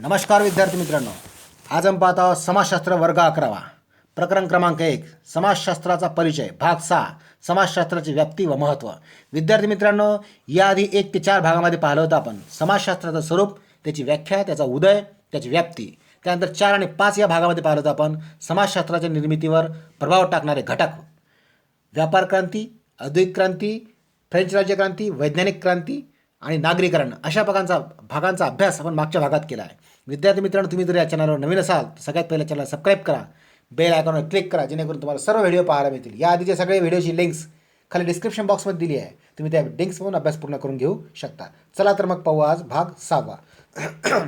नमस्कार विद्यार्थी मित्रांनो. आज आपण पाहत आहोत समाजशास्त्र वर्ग अकरावा. प्रकरण क्रमांक एक समाजशास्त्राचा परिचय भाग सहा समाजशास्त्राची व्याप्ती व महत्त्व विद्यार्थी मित्रांनो याआधी एक ते चार भागामध्ये पाहिलं होतं आपण. समाजशास्त्राचं स्वरूप त्याची व्याख्या त्याचा उदय त्याची व्याप्ती. त्यानंतर चार आणि पाच या भागामध्ये पाहिलं होतं आपण. समाजशास्त्राच्या निर्मितीवर प्रभाव टाकणारे घटक. व्यापार क्रांती औद्योगिक क्रांती फ्रेंच राज्यक्रांती वैज्ञानिक क्रांती आणि नागरीकरण अशा भागांचा भागांचा अभ्यास आपण मागच्या भागात केला आहे. विद्यार्थी मित्रांनो तुम्ही जर या चॅनलवर नवीन असाल तर सगळ्यात पहिल्या चॅनल सबस्क्राईब करा. बेल आयकॉनवर क्लिक करा जेणेकरून तुम्हाला सर्व व्हिडिओ पाहायला मिळतील. या आधीचे सगळे व्हिडिओची लिंक्स खाली डिस्क्रिप्शन बॉक्समध्ये दिली आहे. तुम्ही त्या लिंक्स पाहून अभ्यास पूर्ण करून घेऊ शकता. चला तर मग पाहू आज भाग सहावा.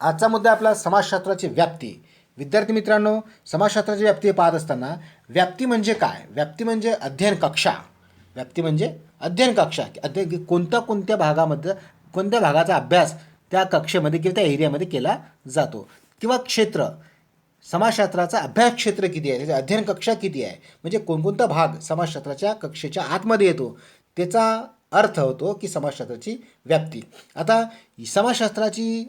आजचा मुद्दा आपला समाजशास्त्राची व्याप्ती. विद्यार्थी मित्रांनो समाजशास्त्राची व्याप्ती पाहत असताना व्याप्ती म्हणजे काय? व्याप्ती म्हणजे अध्ययन कक्षा. व्याप्ती म्हणजे अध्ययन कक्षा अध्ययन कोणत्या कोणत्या भागामध्ये कोणत्या भागाचा अभ्यास त्या कक्षेमध्ये किंवा त्या एरियामध्ये केला जातो? किंवा क्षेत्र समाजशास्त्राचा अभ्यास क्षेत्र किती आहे? त्याची अध्ययन कक्षा किती आहे? म्हणजे कोणकोणता भाग समाजशास्त्राच्या कक्षेच्या आतमध्ये येतो? त्याचा अर्थ होतो की समाजशास्त्राची व्याप्ती. आता समाजशास्त्राची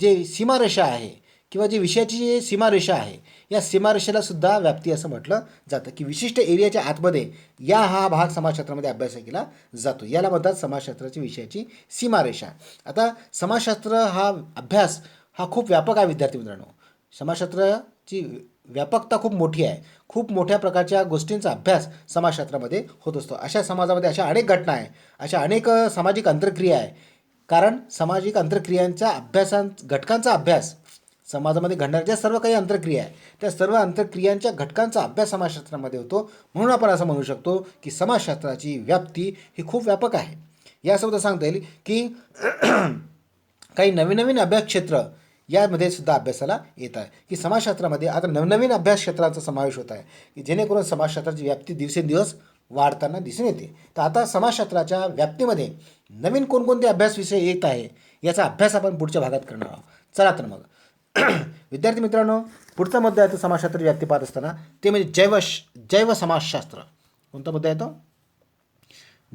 जे सीमारेषा आहे किंवा जी विषयाची जी सीमारेषा आहे या सीमारेषेला सुद्धा व्याप्ती असं म्हटलं जातं की विशिष्ट एरियाच्या आतमध्ये या हा भाग समाजशास्त्रामध्ये अभ्यास केला जातो. याला म्हणतात समाजशास्त्राची विषयाची सीमारेषा आता समाजशास्त्र हा अभ्यास हा खूप व्यापक आहे विद्यार्थी मित्रांनो. समाजशास्त्राची व्यापकता खूप मोठी आहे. खूप मोठ्या प्रकारच्या गोष्टींचा अभ्यास समाजशास्त्रामध्ये होत असतो. अशा समाजामध्ये अशा अनेक घटना आहे अशा अनेक सामाजिक अंतरक्रिया आहे कारण सामाजिक अंतरक्रियांचा अभ्यासां घटकांचा अभ्यास समाजामध्ये घडणाऱ्या ज्या सर्व काही अंतरक्रिया आहे त्या सर्व अंतरक्रियांच्या घटकांचा अभ्यास समाजशास्त्रामध्ये होतो. म्हणून आपण असं म्हणू शकतो की समाजशास्त्राची व्याप्ती ही खूप व्यापक आहे. यासोबत सांगता येईल की काही नवीन नवीन अभ्यास क्षेत्र यामध्ये सुद्धा अभ्यासाला येत आहे. की समाजशास्त्रामध्ये आता नवनवीन अभ्यास क्षेत्रांचा समावेश होत आहे की जेणेकरून समाजशास्त्राची व्याप्ती दिवसेंदिवस वाढताना दिसून येते. तर आता समाजशास्त्राच्या व्याप्तीमध्ये नवीन कोणकोणते अभ्यास विषय येत आहे याचा अभ्यास आपण पुढच्या भागात करणार आहोत. चला तर मग. विद्यार्थी मित्रांनो पुढचा मुद्दा येतो समाजशास्त्राची व्याप्ती पाहत असताना. ते म्हणजे जैव जैव समाजशास्त्र. कोणता मुद्दा येतो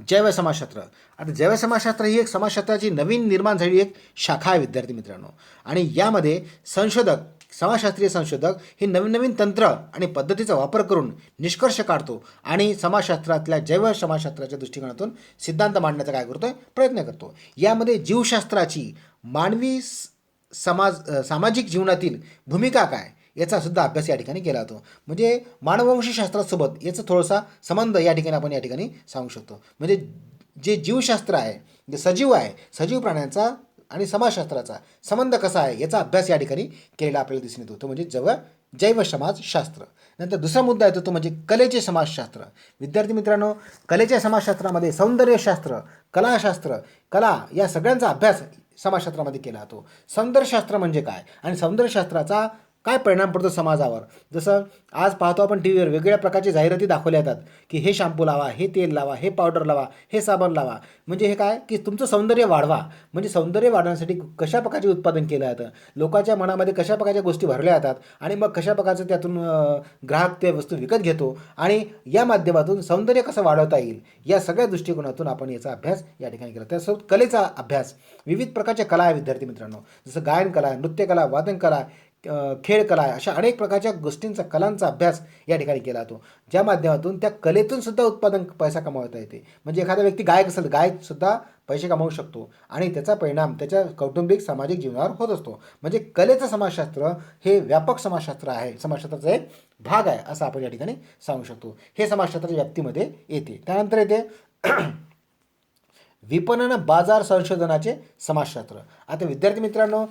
जैव समाजशास्त्र. आता जैव समाजशास्त्र ही एक समाजशास्त्राची नवीन निर्माण झालेली एक शाखा आहे विद्यार्थी मित्रांनो. आणि यामध्ये संशोधक समाजशास्त्रीय संशोधक हे नवीन नवीन तंत्र आणि पद्धतीचा वापर करून निष्कर्ष काढतो आणि समाजशास्त्रातल्या जैव समाजशास्त्राच्या दृष्टिकोनातून सिद्धांत मांडण्याचा काय करतोय? प्रयत्न करतो. यामध्ये जीवशास्त्राची मानवी समाज सामाजिक जीवनातील भूमिका काय? याचा सुद्धा अभ्यास या ठिकाणी केला जातो. म्हणजे मानववंशशास्त्रासोबत याचा थोडासा संबंध या ठिकाणी आपण या ठिकाणी सांगू शकतो. म्हणजे जे जीवशास्त्र आहे जे सजीव आहे सजीव प्राण्यांचा आणि समाजशास्त्राचा संबंध कसा आहे याचा अभ्यास या ठिकाणी केलेला आपल्याला दिसून येतो. तो म्हणजे जव जैव समाजशास्त्र. नंतर दुसरा मुद्दा येतो तो म्हणजे कलेचे समाजशास्त्र. विद्यार्थी मित्रांनो कलेच्या समाजशास्त्रामध्ये सौंदर्यशास्त्र कलाशास्त्र कला या सगळ्यांचा अभ्यास समाजशास्त्रामध्ये केला जातो. सौंदर्यशास्त्र म्हणजे काय? आणि सौंदर्यशास्त्राचा काय परिणाम पडतो समाजावर? जसं आज पाहतो आपण टी व्हीवर वेगवेगळ्या प्रकारची जाहिराती दाखवल्या जातात की हे शॅम्पू लावा हे तेल लावा हे पावडर लावा हे साबण लावा. म्हणजे हे काय? की तुमचं सौंदर्य वाढवा. म्हणजे सौंदर्य वाढवण्यासाठी कशा प्रकारचे उत्पादन केलं जातं? लोकांच्या मनामध्ये कशा प्रकारच्या गोष्टी भरल्या जातात? आणि मग कशा प्रकारचं त्यातून ग्राहक त्या वस्तू विकत घेतो? आणि या माध्यमातून सौंदर्य कसं वाढवता येईल? या सगळ्या दृष्टिकोनातून आपण याचा अभ्यास या ठिकाणी केला. त्यासोबत कलेचा अभ्यास. विविध प्रकारच्या कला आहे विद्यार्थी मित्रांनो. जसं गायन कला नृत्यकला वादनकला खेळ कला अशा अनेक प्रकारच्या गोष्टींचा कलांचा अभ्यास या ठिकाणी केला जातो. ज्या माध्यमातून त्या कलेतून सुद्धा उत्पादन पैसा कमावता येते. म्हणजे एखादा व्यक्ती गायक असेल गायक सुद्धा पैसे कमावू शकतो आणि त्याचा परिणाम त्याच्या कौटुंबिक सामाजिक जीवनावर होत असतो. म्हणजे कलेचं समाजशास्त्र हे व्यापक समाजशास्त्र आहे. समाजशास्त्राचा एक भाग आहे असं आपण या ठिकाणी सांगू शकतो. हे समाजशास्त्राच्या व्याप्तीमध्ये येते. त्यानंतर येते विपणन बाजार संशोधनाचे समाजशास्त्र. आता विद्यार्थी मित्रांनो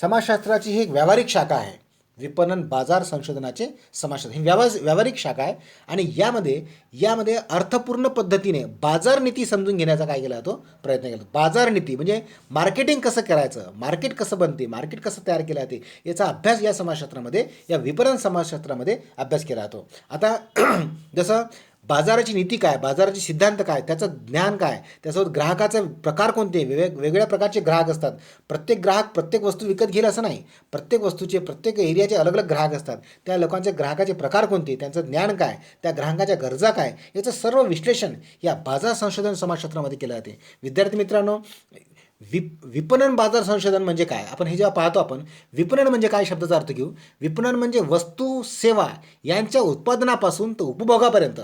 समाजशास्त्राची ही एक व्यावहारिक शाखा आहे. विपणन बाजार संशोधनाचे समाजशास्त्र. ही व्यावा व्यावहारिक शाखा आहे. आणि यामध्ये यामध्ये अर्थपूर्ण पद्धतीने बाजार नीती समजून घेण्याचा काय केला जातो? प्रयत्न केला बाजार नीती म्हणजे मार्केटिंग कसं करायचं? मार्केट कसं बनते? मार्केट कसं तयार केलं जाते? याचा अभ्यास या समाजशास्त्रामध्ये या विपणन समाजशास्त्रामध्ये अभ्यास केला जातो. आता जसं बाजाराची नीती काय? बाजाराचे सिद्धांत काय? त्याचं ज्ञान काय? त्यासोबत ग्राहकाचे प्रकार कोणते? वेग वेगवेगळ्या प्रकारचे ग्राहक असतात. प्रत्येक ग्राहक प्रत्येक वस्तू विकत घेईल असं नाही. प्रत्येक वस्तूचे प्रत्येक एरियाचे अलग अलग ग्राहक असतात. त्या लोकांचे ग्राहकाचे प्रकार कोणते? त्यांचं ज्ञान काय? त्या ग्राहकाच्या गरजा काय? याचं सर्व विश्लेषण या बाजार संशोधन समाजशास्त्रामध्ये केलं जाते. विद्यार्थी मित्रांनो विप विपणन बाजार संशोधन म्हणजे काय? आपण हे जेव्हा पाहतो आपण विपणन म्हणजे काय शब्दाचा अर्थ घेऊ? विपणन म्हणजे वस्तू सेवा यांच्या उत्पादनापासून तर उपभोगापर्यंत.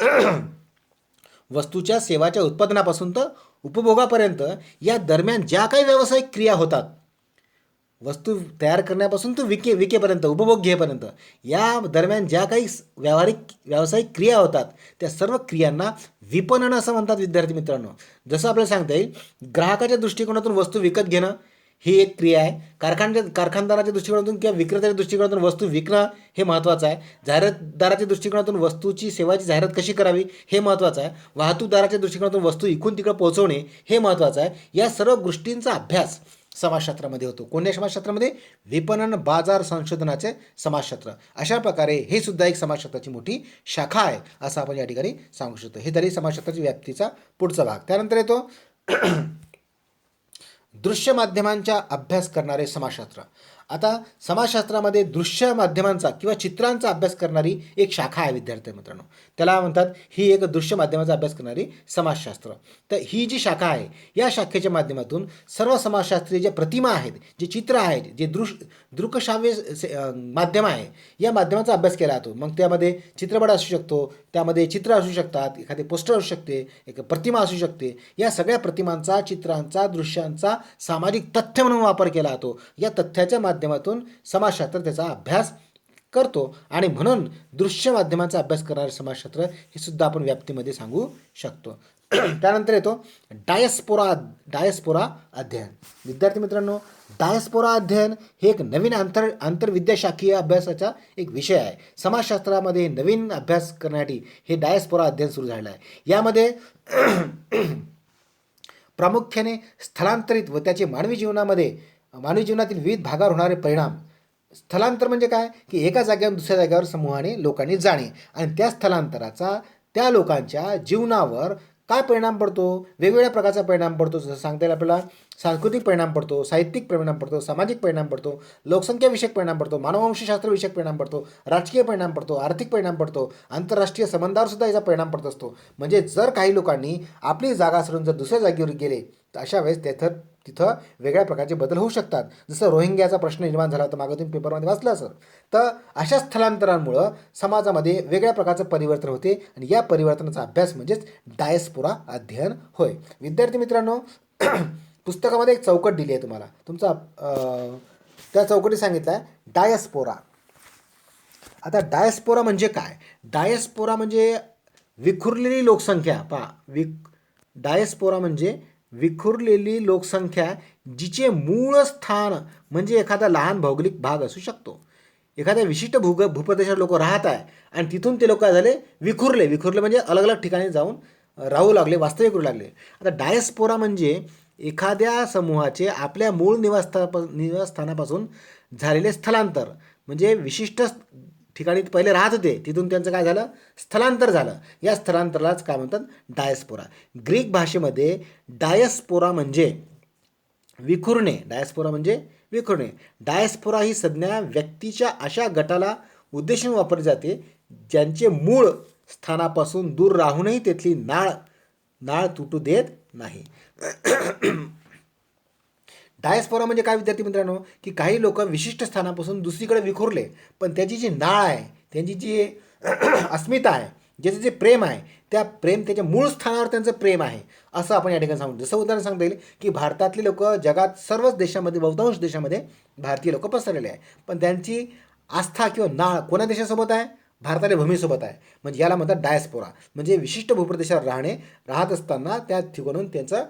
वस्तूच्या सेवाच्या उत्पादनापासून तर उपभोगापर्यंत या दरम्यान ज्या काही व्यावसायिक क्रिया होतात वस्तू तयार करण्यापासून तर विके विकेपर्यंत उपभोग घेपर्यंत या दरम्यान ज्या काही व्यावहारिक व्यावसायिक क्रिया होतात त्या सर्व क्रियांना विपणन असं म्हणतात विद्यार्थी मित्रांनो. जसं आपल्याला सांगता येईल ग्राहकाच्या दृष्टिकोनातून वस्तू विकत घेणं ही एक क्रिया आहे. कारखानच्या कारखानदाराच्या दृष्टिकोनातून किंवा विक्रेत्याच्या दृष्टिकोनातून वस्तू विकणं हे महत्त्वाचं आहे. जाहिरातदाराच्या दृष्टिकोनातून वस्तूची सेवाची जाहिरात कशी करावी हे महत्त्वाचं आहे. वाहतूकदाराच्या दृष्टिकोनातून वस्तू इकून तिकडं पोहोचवणे हे महत्त्वाचं आहे. या सर्व गोष्टींचा अभ्यास समाजशास्त्रामध्ये होतो. कोणत्या समाजशास्त्रामध्ये? विपणन बाजार संशोधनाचे समाजशास्त्र. अशा प्रकारे हे सुद्धा एक समाजशास्त्राची मोठी शाखा आहे असं आपण या ठिकाणी सांगू शकतो. हे तरी समाजशास्त्राची व्याप्तीचा पुढचा भाग. त्यानंतर येतो दृश्य माध्यमांचा अभ्यास करणारे समाजशास्त्र. आता समाजशास्त्रामध्ये दृश्य माध्यमांचा किंवा चित्रांचा अभ्यास करणारी एक शाखा आहे विद्यार्थी मित्रांनो. त्याला म्हणतात ही एक दृश्य माध्यमाचा अभ्यास करणारी समाजशास्त्र. तर ही जी शाखा आहे या शाखेच्या माध्यमातून सर्व समाजशास्त्रीय ज्या प्रतिमा आहेत जे चित्र आहेत जे दृश दृकश्राव्य से- माध्यम आहे या माध्यमाचा अभ्यास केला जातो. मग त्यामध्ये चित्रपट असू शकतो त्यामध्ये चित्र असू शकतात एखादे पोस्टर असू शकते एक प्रतिमा असू शकते. या सगळ्या प्रतिमांचा चित्रांचा दृश्यांचा सामाजिक तथ्य म्हणून वापर केला जातो. या तथ्याच्या माध्यमातून समाजशास्त्र त्याचा अभ्यास करतो. आणि म्हणून दृश्य माध्यमाचा अभ्यास करणारे समाजशास्त्र हे सुद्धा आपण व्याप्तीमध्ये सांगू शकतो. त्यानंतर येतो डायस्पोरा डायस्पोरा अध्ययन. विद्यार्थी मित्रांनो डायस्पोरा अध्ययन हे एक नवीन आंतर आंतरविद्याशाखीय अभ्यासाचा एक विषय आहे. समाजशास्त्रामध्ये नवीन अभ्यास करण्यासाठी हे डायस्पोरा अध्ययन सुरू झालेलं आहे. यामध्ये प्रामुख्याने स्थलांतरित व त्याचे मानवी जीवनामध्ये मानवी जीवनातील विविध भागावर होणारे परिणाम. स्थलांतर म्हणजे काय? की एका जागेवर दुसऱ्या जागेवर समूहाने लोकांनी जाणे आणि त्या स्थलांतराचा त्या लोकांच्या जीवनावर काय परिणाम पडतो? वेगवेगळ्या प्रकारचा परिणाम पडतो. जसं सांगता येईल आपल्याला सांस्कृतिक परिणाम पडतो साहित्यिक परिणाम पडतो सामाजिक परिणाम पडतो लोकसंख्याविषयक परिणाम पडतो मानववंशशास्त्रविषयक परिणाम पडतो राजकीय परिणाम पडतो आर्थिक परिणाम पडतो आंतरराष्ट्रीय संबंधावर सुद्धा याचा परिणाम पडत असतो. म्हणजे जर काही लोकांनी आपली जागा सोडून जर दुसऱ्या जागेवर गेले तर अशा वेळेस त्याचं तिथं वेगळ्या प्रकारचे बदल होऊ शकतात. जसं रोहिंग्याचा प्रश्न निर्माण झाला होता मागं तुम्ही पेपरमध्ये वाचलं असेल तर अशा स्थलांतरांमुळं समाजामध्ये वेगळ्या प्रकारचं परिवर्तन होते आणि या परिवर्तनाचा अभ्यास म्हणजेच डायस्पोरा अध्ययन होय. विद्यार्थी मित्रांनो पुस्तकामध्ये एक चौकट दिली आहे तुम्हाला. तुमचा त्या चौकटी सांगितलं आहे डायस्पोरा आता डायस्पोरा म्हणजे काय? डायस्पोरा म्हणजे विखुरलेली लोकसंख्या. पहा विक डायस्पोरा म्हणजे विखुरलेली लोकसंख्या जिचे मूळ स्थान म्हणजे एखादा लहान भौगोलिक भाग असू शकतो. एखाद्या विशिष्ट भूग भूप्रदेशात लोक राहत आहे आणि तिथून ते लोक काय झाले? विखुरले. विखुरले म्हणजे अलग अलग ठिकाणी जाऊन राहू लागले वास्तव्य करू लागले. आता डायस्पोरा म्हणजे एखाद्या समूहाचे आपल्या मूळ निवासस्थाना निवासस्थानापासून झालेले स्थलांतर. म्हणजे विशिष्ट ठिकाणी पहिले राहत होते. तिथून त्यांचं काय झालं? स्थलांतर झालं. या स्थलांतरालाच काय म्हणतात? डायस्पोरा. ग्रीक भाषेमध्ये डायस्पोरा म्हणजे विखुरणे. डायस्पोरा म्हणजे विखुरणे. डायस्पोरा ही संज्ञा व्यक्तीच्या अशा गटाला उद्देशून वापरली जाते ज्यांचे मूळ स्थानापासून दूर राहूनही तेथली नाळ नाळ तुटू देत नाही. डायस्पोरा म्हणजे काय विद्यार्थी मित्रांनो? की काही लोक विशिष्ट स्थानापासून दुसरीकडे विखुरले पण त्याची जी नाळ आहे त्यांची जी अस्मिता आहे ज्याचं जे प्रेम आहे त्या प्रेम त्याच्या मूळ स्थानावर त्यांचं प्रेम आहे. असं आपण या ठिकाणी सांगू जसं उदाहरण सांगता येईल की भारतातले लोक जगात सर्वच देशामध्ये बहुतांश देशामध्ये भारतीय लोक पसरलेले आहे पण त्यांची आस्था किंवा नाळ कोणा देशासोबत आहे? भारताच्या भूमीसोबत आहे. म्हणजे याला म्हणतात डायस्पोरा म्हणजे विशिष्ट भूप्रदेशावर राहणे राहत असताना त्या ठिकाणून त्यांचं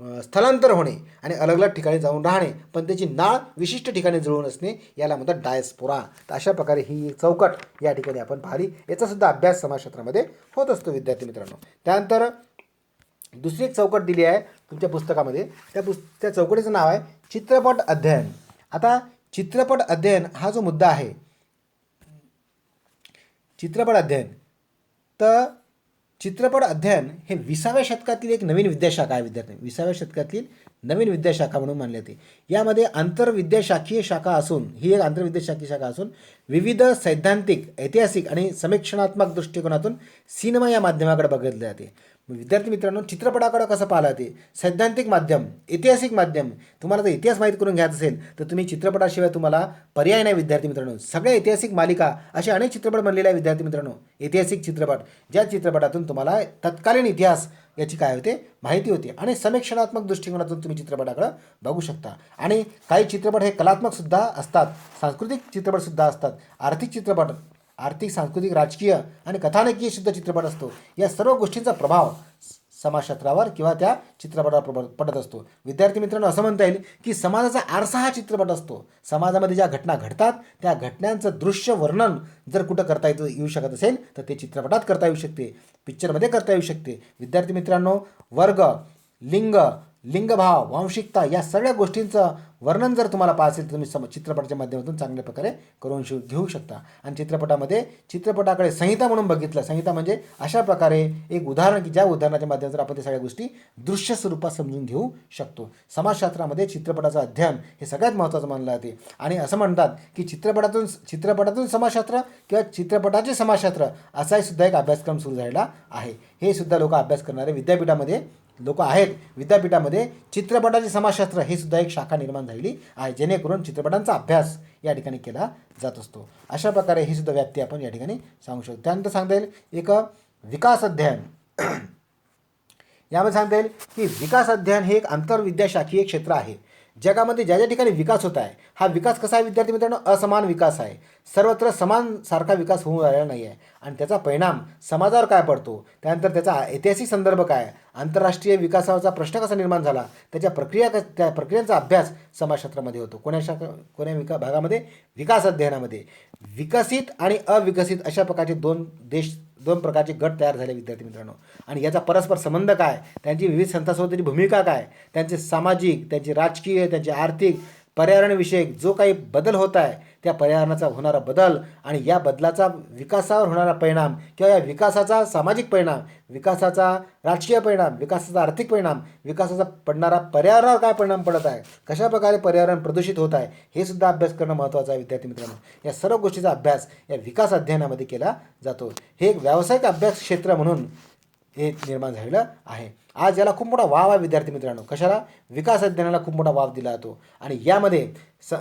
स्थलांतर होणे आणि अलग अलग ठिकाणी जाऊन राहणे पण त्याची नाळ विशिष्ट ठिकाणी जुळून असणे याला म्हणतात डायस्पोरा. तर अशा प्रकारे ही एक चौकट या ठिकाणी आपण पाहिली. याचासुद्धा अभ्यास समाजशास्त्रामध्ये होत असतो विद्यार्थी मित्रांनो. त्यानंतर दुसरी एक चौकट दिली आहे तुमच्या पुस्तकामध्ये. त्या पुस् त्या चौकटीचं नाव आहे चित्रपट अध्ययन. आता चित्रपट अध्ययन हा जो मुद्दा आहे चित्रपट अध्ययन तर चित्रपट अध्ययन हे विसाव्या शतकातील एक नवीन विद्याशाखा आहे विद्यार्थी. विसाव्या शतकातील नवीन विद्याशाखा म्हणून मानली जाते यामध्ये आंतरविद्याशाखीय शाखा असून ही एक आंतरविद्याशाखीय शाखा असून विविध सैद्धांतिक ऐतिहासिक आणि समीक्षणात्मक दृष्टिकोनातून सिनेमा या माध्यमाकडे बघितले जाते. विद्यार्थी मित्रांनो चित्रपटाकडं कसं पाहिलं जाते सैद्धांतिक माध्यम ऐतिहासिक माध्यम तुम्हाला जर इतिहास माहीत करून घ्यायचा असेल तर तुम्ही चित्रपटाशिवाय तुम्हाला पर्याय नाही विद्यार्थी मित्रांनो. सगळ्या ऐतिहासिक मालिका असे अनेक चित्रपट बनलेले आहे विद्यार्थी मित्रांनो. ऐतिहासिक चित्रपट ज्या चित्रपटातून तुम्हाला तत्कालीन इतिहास याची काय होते? माहिती होते. आणि समीक्षणात्मक दृष्टिकोनातून तुम्ही चित्रपटाकडं बघू शकता. आणि काही चित्रपट हे कलात्मकसुद्धा असतात. सांस्कृतिक चित्रपटसुद्धा असतात. आर्थिक चित्रपट आर्थिक सांस्कृतिक राजकीय आणि कथानकीय सुद्धा चित्रपट असतो. या सर्व गोष्टींचा प्रभाव समाजशास्त्रावर किंवा त्या चित्रपटावर पडत असतो. विद्यार्थी मित्रांनो असं म्हणता येईल की समाजाचा आरसा हा चित्रपट असतो. समाजामध्ये ज्या घटना घडतात त्या घटनांचं दृश्य वर्णन जर कुठं करता येतं येऊ शकत असेल तर ते चित्रपटात करता येऊ शकते. पिक्चरमध्ये करता येऊ शकते. विद्यार्थी मित्रांनो वर्ग लिंग लिंगभाव वांशिकता या सगळ्या गोष्टींचं वर्णन जर तुम्हाला पाहायचं असेल तर तुम्ही सम चित्रपटाच्या माध्यमातून चांगल्या प्रकारे करून शिव घेऊ शकता. आणि चित्रपटामध्ये चित्रपटाकडे संहिता म्हणून बघितलं संहिता म्हणजे अशा प्रकारे एक उदाहरण की ज्या उदाहरणाच्या माध्यमातून आपण त्या सगळ्या गोष्टी दृश्य स्वरूपात समजून घेऊ शकतो. समाजशास्त्रामध्ये चित्रपटाचं अध्ययन हे सगळ्यात महत्त्वाचं मानलं जाते. आणि असं म्हणतात की चित्रपटातून चित्रपटातून समाजशास्त्र किंवा चित्रपटाचे समाजशास्त्र असाही सुद्धा एक अभ्यासक्रम सुरू झालेला आहे. हे सुद्धा लोक अभ्यास करणारे विद्यापीठामध्ये लोक आहेत. विद्यापीठामध्ये चित्रपटाचे समाजशास्त्र हे सुद्धा एक शाखा निर्माण झालेली आहे. जेणेकरून चित्रपटांचा अभ्यास या ठिकाणी केला जात असतो. अशा प्रकारे ही सुद्धा व्याप्ती आपण या ठिकाणी सांगू शकतो. त्यानंतर सांगता येईल एक विकास अध्ययन. यामध्ये सांगता येईल की विकास अध्ययन हे एक आंतरविद्याशाखीय क्षेत्र आहे. जगामध्ये ज्या ज्या ठिकाणी विकास होत आहे हा विकास कसा आहे विद्यार्थी मित्रांनो? असमान विकास आहे. सर्वत्र समान सारखा विकास होऊन राहिला नाही आहे. आणि त्याचा परिणाम समाजावर काय पडतो? त्यानंतर त्याचा ऐतिहासिक संदर्भ काय? आहे? आंतरराष्ट्रीय विकासाचा प्रश्न कसा निर्माण झाला? त्याच्या प्रक्रिया कस त्या प्रक्रियांचा अभ्यास समाजशास्त्रामध्ये होतो. कोण्या शाखा कोण्या विका भागामध्ये? विकास अध्ययनामध्ये. विकसित आणि अविकसित अशा प्रकारचे दोन देश दोन प्रकारचे गट तयार झाले विद्यार्थी मित्रांनो. आणि याचा परस्पर संबंध काय? त्यांची विविध संस्थांसोबतची भूमिका काय? त्यांचे सामाजिक त्यांचे राजकीय त्यांचे आर्थिक पर्यावरणविषयक जो काही बदल होत आहे त्या पर्यावरणाचा होणारा बदल आणि या बदलाचा विकासावर होणारा परिणाम किंवा या विकासाचा सामाजिक परिणाम विकासाचा राजकीय परिणाम विकासाचा आर्थिक परिणाम विकासाचा पडणारा पर्यावरणावर काय परिणाम पडत आहे? कशा प्रकारे पर्यावरण प्रदूषित होत आहे? हे सुद्धा अभ्यास करणं महत्त्वाचं आहे विद्यार्थी मित्रांनो. या सर्व गोष्टीचा अभ्यास या विकास अध्ययनामध्ये केला जातो. हे एक व्यावसायिक अभ्यास क्षेत्र म्हणून हे निर्माण झालेलं आहे. आज याला खूप मोठा वाव आहे विद्यार्थी मित्रांनो. कशाला? विकास अध्ययनाला खूप मोठा वाव दिला जातो. आणि यामध्ये स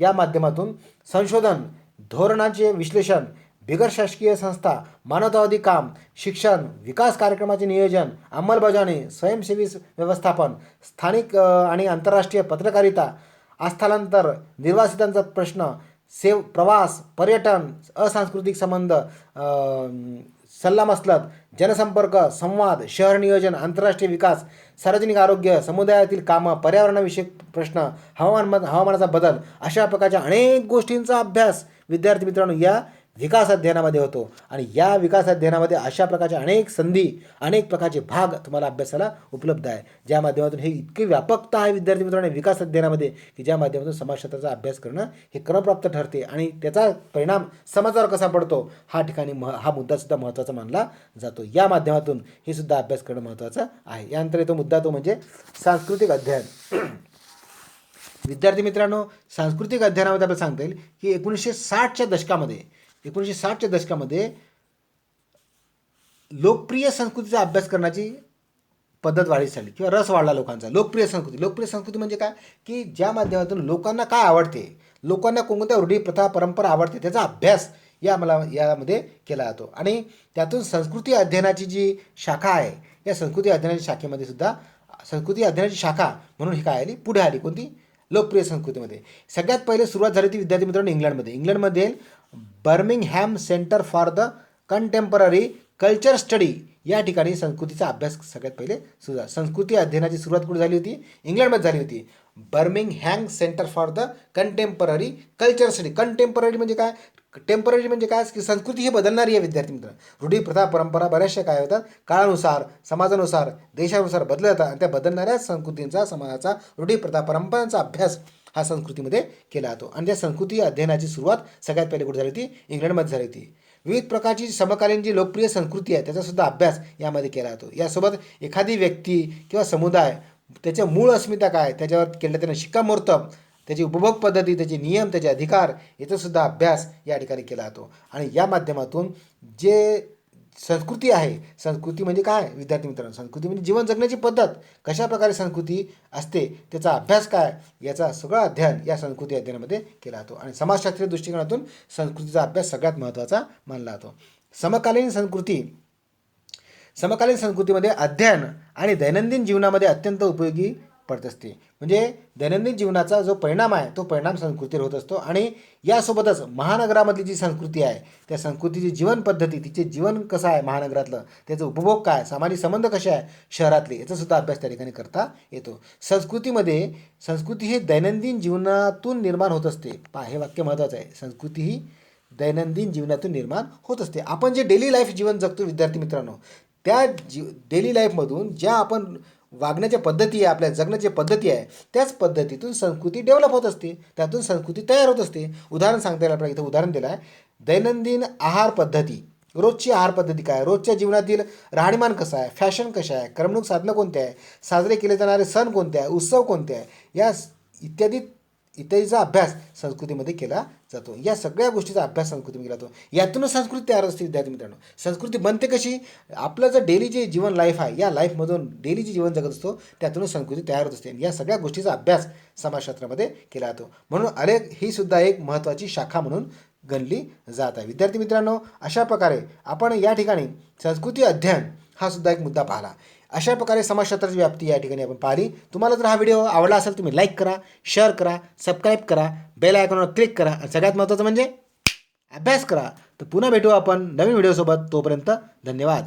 या माध्यमातून संशोधन धोरणांचे विश्लेषण बिगर शासकीय संस्था मानवतावादी काम शिक्षण विकास कार्यक्रमाचे नियोजन अंमलबजावणी स्वयंसेवी व्यवस्थापन स्थानिक आणि आंतरराष्ट्रीय पत्रकारिता आस्थालांतर निर्वासितांचा प्रश्न सेव प्रवास पर्यटन असांस्कृतिक संबंध सल्लामसलत जनसंपर्क संवाद शहर नियोजन आंतरराष्ट्रीय विकास सार्वजनिक आरोग्य समुदायातील कामं पर्यावरणाविषयक प्रश्न हवामान हवामानाचा बदल अशा प्रकारच्या अनेक गोष्टींचा अभ्यास विद्यार्थी मित्रांनो या विकास अध्ययनामध्ये होतो. आणि या विकास अध्ययनामध्ये अशा प्रकारच्या अनेक संधी अनेक प्रकारचे भाग तुम्हाला अभ्यासाला उपलब्ध आहे. ज्या माध्यमातून हे इतकी व्यापकता आहे विद्यार्थी मित्रांनो विकास अध्ययनामध्ये की ज्या माध्यमातून समाजशास्त्राचा अभ्यास करणं हे क्रमप्राप्त ठरते. आणि त्याचा परिणाम समाजावर कसा पडतो हा ठिकाणी मह हा मुद्दासुद्धा महत्त्वाचा मानला जातो. या माध्यमातून हे सुद्धा अभ्यास करणं महत्त्वाचं आहे. यानंतर येतो मुद्दा तो म्हणजे सांस्कृतिक अध्ययन. विद्यार्थी मित्रांनो सांस्कृतिक अध्ययनामध्ये आपल्याला सांगता येईल की एकोणीसशे साठच्या दशकामध्ये एकोणीसशे साठच्या दशकामध्ये लोकप्रिय संस्कृतीचा अभ्यास करण्याची पद्धत वाढीस झाली किंवा रस वाढला लोकांचा. लोकप्रिय संस्कृती. लोकप्रिय संस्कृती म्हणजे काय? की ज्या माध्यमातून लोकांना काय आवडते लोकांना कोणकोणत्या रूढी प्रथा परंपरा आवडते त्याचा अभ्यास या मला यामध्ये केला जातो. आणि त्यातून संस्कृती अध्ययनाची जी शाखा आहे या संस्कृती अध्ययनाच्या शाखेमध्ये सुद्धा संस्कृती अध्ययनाची शाखा म्हणून ही काय आली? पुढे आली कोणती? लोकप्रिय संस्कृतीमध्ये. सगळ्यात पहिले सुरुवात झाली ती विद्यार्थी मित्रांनो इंग्लंडमध्ये. इंग्लंडमध्ये Birmingham centre for the contemporary culture study या ठिकाणी संस्कृतीचा अभ्यास सगळ्यात पहिले सुरू झाला. संस्कृती अध्ययनाची सुरुवात कुठे झाली होती? इंग्लंडमध्ये झाली होती. Birmingham centre for the contemporary culture study. Contemporary म्हणजे काय? टेंपररी म्हणजे काय? की संस्कृती ही बदलणारी आहे विद्यार्थी मित्र. रूढी प्रथा परंपरा बऱ्याचशा काय होतात? काळानुसार समाजानुसार देशानुसार बदलत आणि त्या बदलणाऱ्या संस्कृतींचा समाजाचा रूढी प्रथा परंपरांचा अभ्यास हा संस्कृतीमध्ये केला जातो. आणि त्या संस्कृती अध्ययनाची सुरुवात सगळ्यात पहिले कुठे झाली होती? इंग्लंडमध्ये झाली होती. विविध प्रकारची समकालीन जी लोकप्रिय संस्कृती आहे त्याचासुद्धा अभ्यास यामध्ये केला जातो. यासोबत एखादी व्यक्ती किंवा समुदाय त्याच्या मूळ अस्मिता काय? त्याच्यावर केलं त्यानं शिक्कामोर्तब त्याची उपभोग पद्धती त्याचे नियम त्याचे अधिकार याचासुद्धा अभ्यास या ठिकाणी केला जातो. आणि या माध्यमातून जे संस्कृती आहे. संस्कृती म्हणजे काय? विद्यार्थी मित्रांनो संस्कृती म्हणजे जीवन जगण्याची पद्धत. कशा प्रकारे संस्कृती असते त्याचा अभ्यास काय याचा सगळं अध्ययन या संस्कृती अध्ययनामध्ये केला जातो. आणि समाजशास्त्रीय दृष्टिकोनातून संस्कृतीचा अभ्यास सगळ्यात महत्त्वाचा मानला जातो. समकालीन संस्कृती समकालीन संस्कृतीमध्ये अध्ययन आणि दैनंदिन जीवनामध्ये अत्यंत उपयोगी पडत असते. म्हणजे दैनंदिन जीवनाचा जो परिणाम आहे तो परिणाम संस्कृतीवर होत असतो. आणि यासोबतच महानगरामधली जी संस्कृती आहे त्या संस्कृतीची जीवन पद्धती तिचे जीवन कसं आहे महानगरातलं त्याचा उपभोग काय सामाजिक संबंध कसे आहे शहरातले याचासुद्धा अभ्यास त्या ठिकाणी करता येतो. संस्कृतीमध्ये संस्कृती ही दैनंदिन जीवनातून निर्माण होत असते. पहा हे वाक्य महत्त्वाचं आहे. संस्कृती ही दैनंदिन जीवनातून निर्माण होत असते. आपण जे डेली लाईफ जीवन जगतो विद्यार्थी मित्रांनो त्या जी डेली लाईफमधून ज्या आपण वागण्याच्या पद्धती आहे आपल्या जगण्याची पद्धती आहे त्याच पद्धतीतून संस्कृती डेव्हलप होत असते त्यातून संस्कृती तयार होत असते. उदाहरण सांगता येईल आपल्याला इथं उदाहरण दिलं आहे दैनंदिन आहार पद्धती. रोजची आहार पद्धती काय? रोजच्या जीवनातील राहणीमान कसं आहे? फॅशन कशा आहे? करमणूक साधनं कोणत्या आहे? साजरे केले जाणारे सण कोणते आहे? उत्सव कोणते आहे? या इत्यादी इत्यादीचा अभ्यास संस्कृतीमध्ये केला जातो. या सगळ्या गोष्टीचा अभ्यास संस्कृतीमध्ये केला जातो. यातूनच संस्कृती तयार असते विद्यार्थी मित्रांनो. संस्कृती बनते कशी? आपलं जर डेली जे जीवन लाईफ आहे या लाईफमधून डेली जे जीवन जगत असतो त्यातूनच संस्कृती तयार होत असते. या सगळ्या गोष्टीचा अभ्यास समाजशास्त्रामध्ये केला जातो. म्हणून अलेख ही सुद्धा एक महत्त्वाची शाखा म्हणून गणली जात आहे. विद्यार्थी मित्रांनो अशा प्रकारे आपण या ठिकाणी संस्कृती अध्ययन हा सुद्धा एक मुद्दा पाहिला. अशा प्रकारे समाजशास्त्राची व्याप्ती या ठिकाणी आपण पाहिली. तुम्हाला जर हा व्हिडिओ आवडला असेल तुम्ही लाईक करा शेअर करा सबस्क्राईब करा बेल आयकॉनवर क्लिक करा. आणि सगळ्यात महत्त्वाचं म्हणजे अभ्यास करा. तर पुन्हा भेटू आपण नवीन व्हिडिओसोबत. तोपर्यंत धन्यवाद.